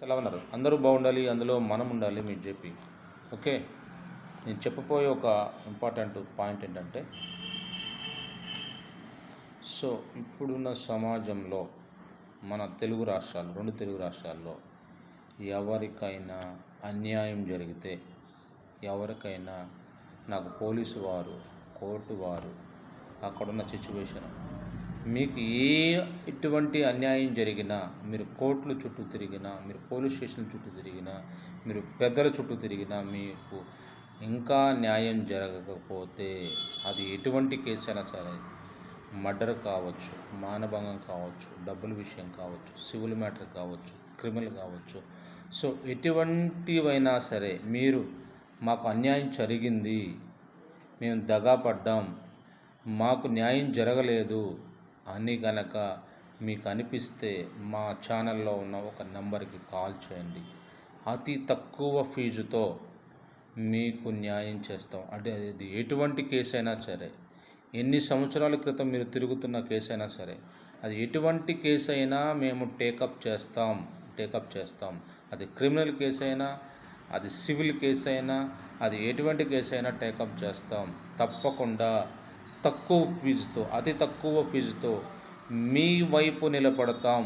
ఎలా ఉన్నారు అందరూ బాగుండాలి అందులో మనం ఉండాలి మీరు చెప్పి ఓకే? నేను చెప్పబోయే ఒక ఇంపార్టెంట్ పాయింట్ ఏంటంటే సో ఇప్పుడున్న సమాజంలో మన తెలుగు రాష్ట్రాలు రెండు తెలుగు రాష్ట్రాల్లో ఎవరికైనా అన్యాయం జరిగితే ఎవరికైనా నాకు పోలీసు వారు కోర్టు వారు అక్కడున్న సిచ్యువేషన్ మీకు ఏ ఎటువంటి అన్యాయం జరిగినా మీరు కోర్టుల చుట్టూ తిరిగినా మీరు పోలీస్ స్టేషన్ల చుట్టూ తిరిగినా మీరు పెద్దల చుట్టూ తిరిగినా మీకు ఇంకా న్యాయం జరగకపోతే అది ఎటువంటి కేసు అయినా సరే మర్డర్ కావచ్చు మానభంగం కావచ్చు డబ్బుల విషయం కావచ్చు సివిల్ మ్యాటర్ కావచ్చు క్రిమినల్ కావచ్చు. సో ఎటువంటివైనా సరే మీరు మాకు అన్యాయం జరిగింది మేము దగా పడ్డాం మాకు న్యాయం జరగలేదు అని గనక మీకు అనిపిస్తే మా ఛానల్లో ఉన్న ఒక నెంబర్కి కాల్ చేయండి. అతి తక్కువ ఫీజుతో మీకు న్యాయం చేస్తాం. అంటే అది ఎటువంటి కేసు అయినా సరే ఎన్ని సంవత్సరాల క్రితం మీరు తిరుగుతున్న కేసు అయినా సరే అది ఎటువంటి కేసు అయినా మేము టేకప్ చేస్తాం టేకప్ చేస్తాం. అది క్రిమినల్ కేసు అయినా అది సివిల్ కేసు అయినా అది ఎటువంటి కేసు అయినా టేకప్ చేస్తాం. తప్పకుండా తక్కువ ఫీజుతో అతి తక్కువ ఫీజుతో మీ వైపు నిలబడతాం.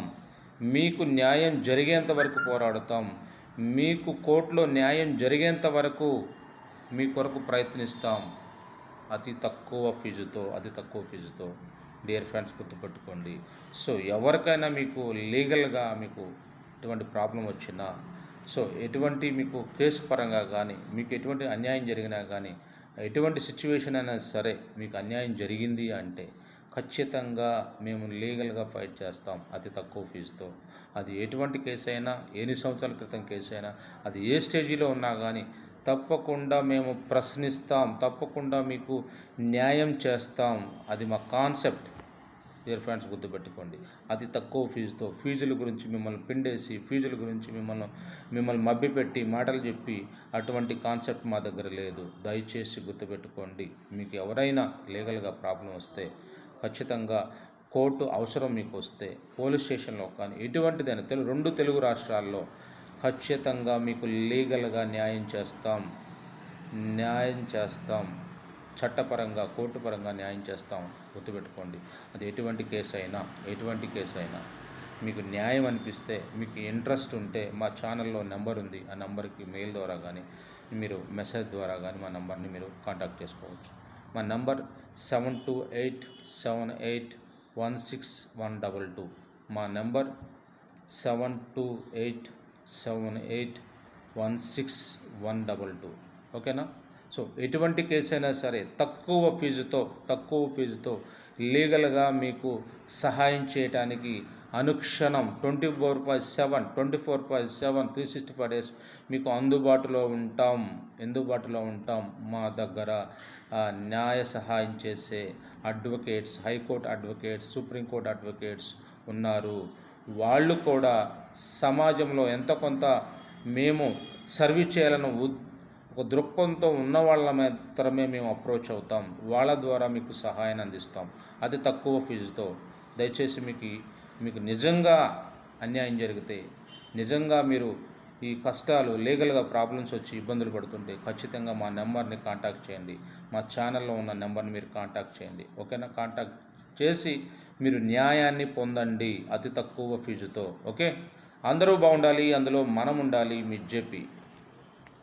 మీకు న్యాయం జరిగేంత వరకు పోరాడతాం. మీకు కోర్టులో న్యాయం జరిగేంత వరకు మీ కొరకు ప్రయత్నిస్తాం. అతి తక్కువ ఫీజుతో అతి తక్కువ ఫీజుతో. డియర్ ఫ్రెండ్స్ గుర్తుపెట్టుకోండి. సో ఎవరికైనా మీకు లీగల్గా మీకు ఎటువంటి ప్రాబ్లం వచ్చినా సో ఎటువంటి మీకు కేసు పరంగా కానీ మీకు ఎటువంటి అన్యాయం జరిగినా కానీ ఎటువంటి సిచ్యువేషన్ అయినా సరే మీకు అన్యాయం జరిగింది అంటే ఖచ్చితంగా మేము లీగల్గా ఫైట్ చేస్తాం అతి తక్కువ ఫీజుతో అది ఎటువంటి కేసు అయినా ఎన్ని సంవత్సరాల క్రితం కేసు అయినా అది ఏ స్టేజీలో ఉన్నా కానీ తప్పకుండా మేము ప్రశ్నిస్తాం తప్పకుండా మీకు న్యాయం చేస్తాం. అది మా కాన్సెప్ట్ డియర్ ఫ్రెండ్స్ గుర్తుపెట్టుకోండి. అతి తక్కువ ఫీజుతో ఫీజుల గురించి మిమ్మల్ని పిండేసి ఫీజుల గురించి మిమ్మల్ని మిమ్మల్ని మభ్యపెట్టి మాటలు చెప్పి అటువంటి కాన్సెప్ట్ మా దగ్గర లేదు. దయచేసి గుర్తుపెట్టుకోండి. మీకు ఎవరైనా లీగల్గా ప్రాబ్లం వస్తే ఖచ్చితంగా కోర్టు అవసరం మీకు వస్తే పోలీస్ స్టేషన్లో కానీ ఎటువంటిదైనా తెలుగు రెండు తెలుగు రాష్ట్రాల్లో ఖచ్చితంగా మీకు లీగల్గా న్యాయం చేస్తాం. న్యాయం చేస్తాం. చట్టపరంగా కోర్టు పరంగా న్యాయం చేస్తాం. గుర్తుపెట్టుకోండి. అది ఎటువంటి కేసు అయినా ఎటువంటి కేసు అయినా మీకు న్యాయం అనిపిస్తే మీకు ఇంట్రెస్ట్ ఉంటే మా ఛానల్లో నెంబర్ ఉంది. ఆ నెంబర్కి మెయిల్ ద్వారా కానీ మీరు మెసేజ్ ద్వారా కానీ మా నెంబర్ని మీరు కాంటాక్ట్ చేసుకోవచ్చు. మా number seven two eight seven eight one six one double two. మా number seven two eight seven eight one six one double two. ఓకేనా? సో ఎటువంటి కేసు అయినా సరే తక్కువ ఫీజుతో తక్కువ ఫీజుతో లీగల్గా మీకు సహాయం చేయడానికి అనుక్షణం twenty four by seven twenty four by seven three sixty five days మీకు అందుబాటులో ఉంటాం. అందుబాటులో ఉంటాం. మా దగ్గర న్యాయ సహాయం చేసే advocates high court advocates supreme court advocates ఉన్నారు. వాళ్ళు కూడా సమాజంలో ఎంత కొంత మేము సర్వీస్ చేయాలన్న ఉద్ ఒక దృక్పథంతో ఉన్న వాళ్ళ మాత్రమే మేము అప్రోచ్ అవుతాం. వాళ్ళ ద్వారా మీకు సహాయాన్ని అందిస్తాం. అతి తక్కువ ఫీజుతో. దయచేసి మీకు మీకు నిజంగా అన్యాయం జరిగితే నిజంగా మీరు ఈ కష్టాలు లీగల్గా ప్రాబ్లమ్స్ వచ్చి ఇబ్బందులు పడుతుంటే ఖచ్చితంగా మా నెంబర్ని కాంటాక్ట్ చేయండి. మా ఛానల్లో ఉన్న నెంబర్ని మీరు కాంటాక్ట్ చేయండి. ఓకేనా? కాంటాక్ట్ చేసి మీరు న్యాయాన్ని పొందండి. అతి తక్కువ ఫీజుతో. ఓకే? అందరూ బాగుండాలి. అందులో మనం ఉండాలి మీ జెపి.